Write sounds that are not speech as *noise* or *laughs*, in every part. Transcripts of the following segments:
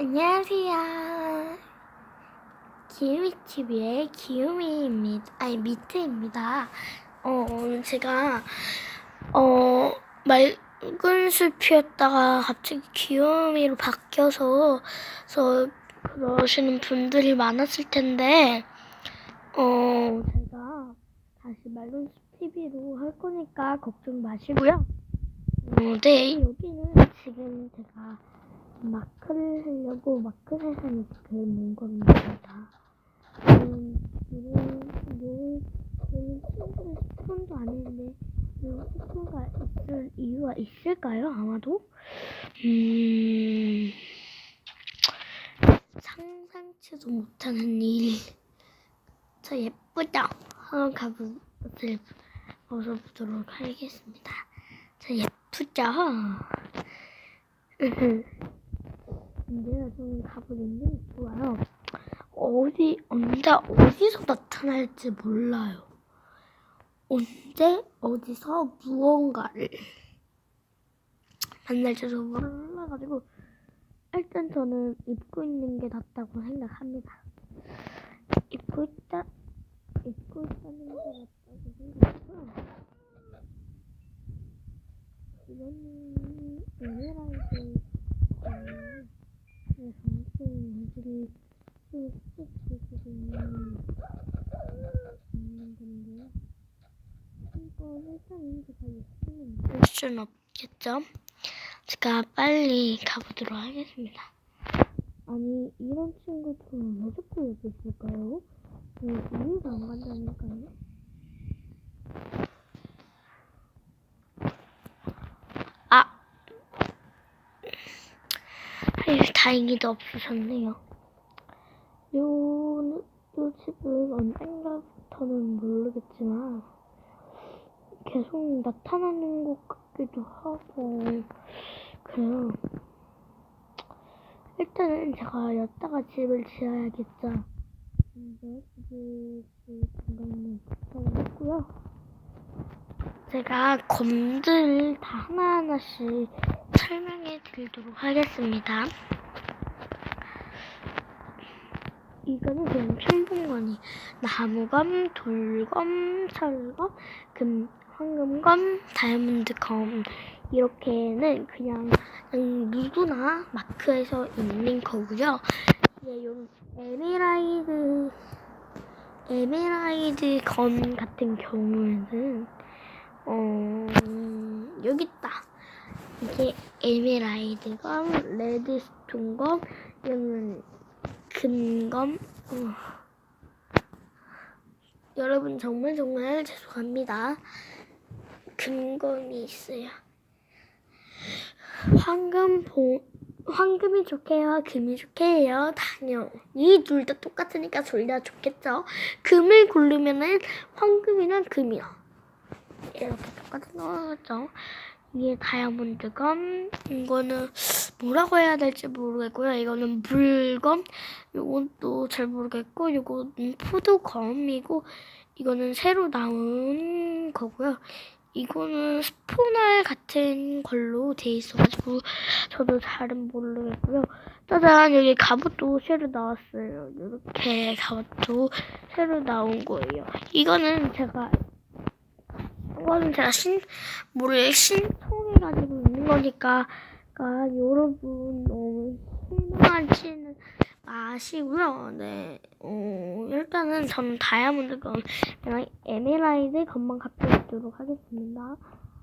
안녕하세요. 기우미TV의 기우미입니다. 아니, 미트입니다. 어, 오늘 제가, 어, 맑은 숲이었다가 갑자기 귀요미로 바뀌어서, 서 그러시는 분들이 많았을 텐데, 어, 제가 다시 맑은 숲 TV로 할 거니까 걱정 마시고요. 어, 네, 여기는 지금 제가 마크를 하려고 마크세상에 그몬 겁니다. 음, 이런, 이런 친구는 스폰도 아닌데, 이런 스폰가 있을 이유가 있을까요? 아마도? 음, 상상치도 못하는 일. 저 예쁘죠? 한번 가보도록 벗어보도록 하겠습니다. 저 예쁘죠? *laughs* 근데요, 좀 가보는 게 좋아요. 어디, 언제, 어디서 나타날지 몰라요. 언제, 어디서 무언가를 만날지 도 몰라가지고, 일단 저는 입고 있는 게 낫다고 생각합니다. 입고 있다, 입고 있다는 게 낫다고. 이거는 에메랄드, 어, 네, 애들이 쓱쓱 들고 있는 건데요. 이거 있으면 될 수는 없겠죠? 제가 빨리 가보도록 하겠습니다. 아니, 이런 친구들은 왜 자꾸 여기 있을까요? 왜 이해가 안 간다니까요? 아! 아유, 다행히도 없으셨네요. 요, 요 집은 언젠가부터는 모르겠지만, 계속 나타나는 것 같기도 하고, 그래요. 일단은 제가 여기다가 집을 지어야겠죠. 근데 지을 공간은 도착을 했고요. 제가 검들 다 하나하나씩 설명해 드리도록 하겠습니다. 이거는 그냥 첨분건이 나무검, 돌검, 철검, 금, 황금검, 다이아몬드검 이렇게는 그냥, 그냥 누구나 마크에서 있는 거고요. 이제 요 에메랄드 에메랄드 검 같은 경우에는 어 여기 있다. 이게 에메랄드 검, 레드스톤 검, 이거는 금검. 어. 여러분 정말 정말 죄송합니다. 금검이 있어요. 황금 보 황금이 좋게요, 금이 좋게요, 당연히 둘 다 똑같으니까 둘 다 좋겠죠. 금을 고르면은 황금이랑 금이요. 이렇게 똑같은 거죠. 이게 다이아몬드 검, 이거는 뭐라고 해야 될지 모르겠고요. 이거는 물검, 이것도 잘 모르겠고, 이거는 포도검이고, 이거는 새로 나온 거고요. 이거는 스포날 같은 걸로 돼 있어가지고 저도 잘은 모르겠고요. 짜잔 여기 갑옷도 새로 나왔어요. 이렇게 갑옷도 새로 나온 거예요. 이거는 제가 이거는 제가 신 뭐를 신청해가지고 있는 거니까 그러니까 여러분 너무 실망하지는 마시고요. 네, 어, 일단은 저는 다이아몬드 검, 그냥 에메랄드 검만 갖고 있도록 하겠습니다.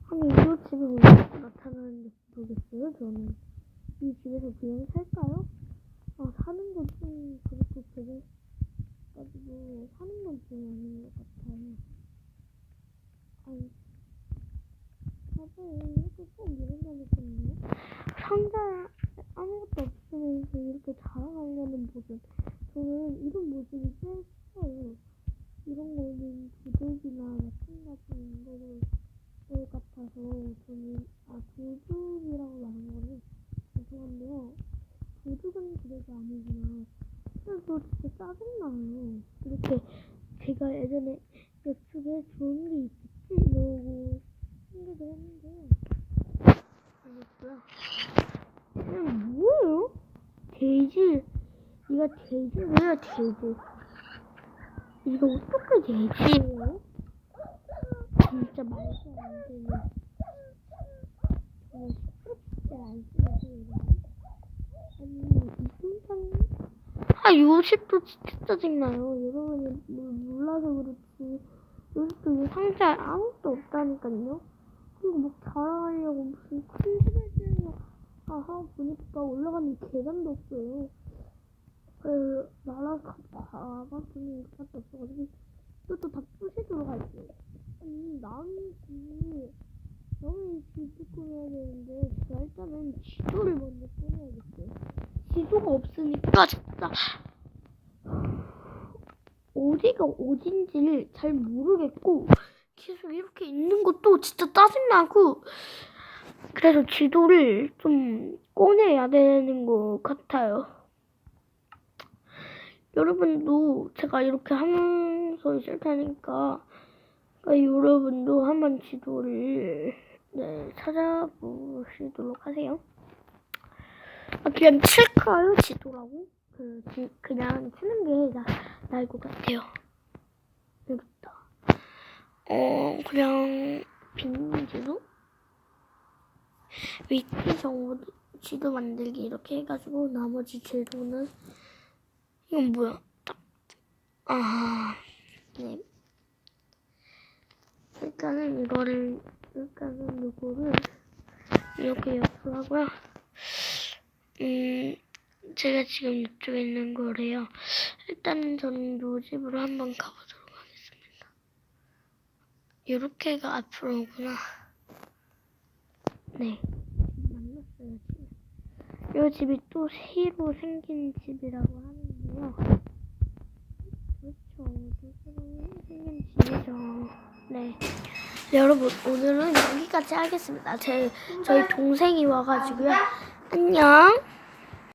아니, 이 집에 왜 나타나는지 모르겠어요, 저는. 이 집에서 그냥 살까요? 아, 사는 건좀 그렇게 되게, 가지고, 사는 건 좀 아닌 것 같아요. 아니, 맞아요. 이렇게 꼭 이런다니까요. 상자 아무것도 없으면서 이렇게 자랑하려는 모습. 저는 이런 모습이 제일 싫어요. 이런 거는 도둑이나 마찬가지인 거를 것 같아서 저는 아 도둑이라고 말한 거는 죄송한데요. 도둑은 그래도 아니지만 그래도 진짜 짜증나요. 이렇게 제가 예전에 옆쪽에 좋은 게 있겠지 이러고 생각을 했는데 뭐예요? 돼지. 이거 돼지예요, 돼지. 이거 어떻게 돼지예요? 진짜 말도 안 되네. 어, 진짜 안 쓰지, 아니, 이승상. 아, 요식도 진짜 짜증나요. 여러분이 뭐 몰라서 그렇지. 요식도 이 상자에 아무것도 없다니까요. 그리고 막 자랑하려고 무슨 큰 보니까 올라가는 계단도 없어요. 그래서 날아가 그것도 없어가지고 이것도 다 부시도록 할게요. 아니 나무지 나무에 집을 꾸며야 되는데 제가 일단은 지도를 먼저 꾸며야겠어요. 지도가 없으니까 진짜 어디가 어딘지를 잘 모르겠고 계속 이렇게 있는 것도 진짜 짜증나고 그래서 지도를 좀 꺼내야 되는 것 같아요. 여러분도 제가 이렇게 하면서 있을 테니까 그러니까 여러분도 한번 지도를 네, 찾아보시도록 하세요. 아, 그냥 칠까요? 지도라고? 그, 지- 그냥 치는 게 나, 나을 것 같아요. 여기 있다. 어, 그냥 빈 지도? 위치 정보 지도 만들기 이렇게 해가지고 나머지 지도는 이건 뭐야? 딱. 아, 네. 일단은 이거를 일단은 이거를 이렇게 옆으로 하고요. 음, 제가 지금 이쪽에 있는 거래요. 일단은 저는 요 집으로 한번 가보도록 하겠습니다. 요렇게가 앞으로 오구나. 네. 만났어요, 요 집이 또 새로 생긴 집이라고 하는데요. 그렇죠. 새로 생긴 집이죠. 네. 네, 여러분, 오늘은 여기까지 하겠습니다. 제, 저희 동생이 와가지고요. 안녕.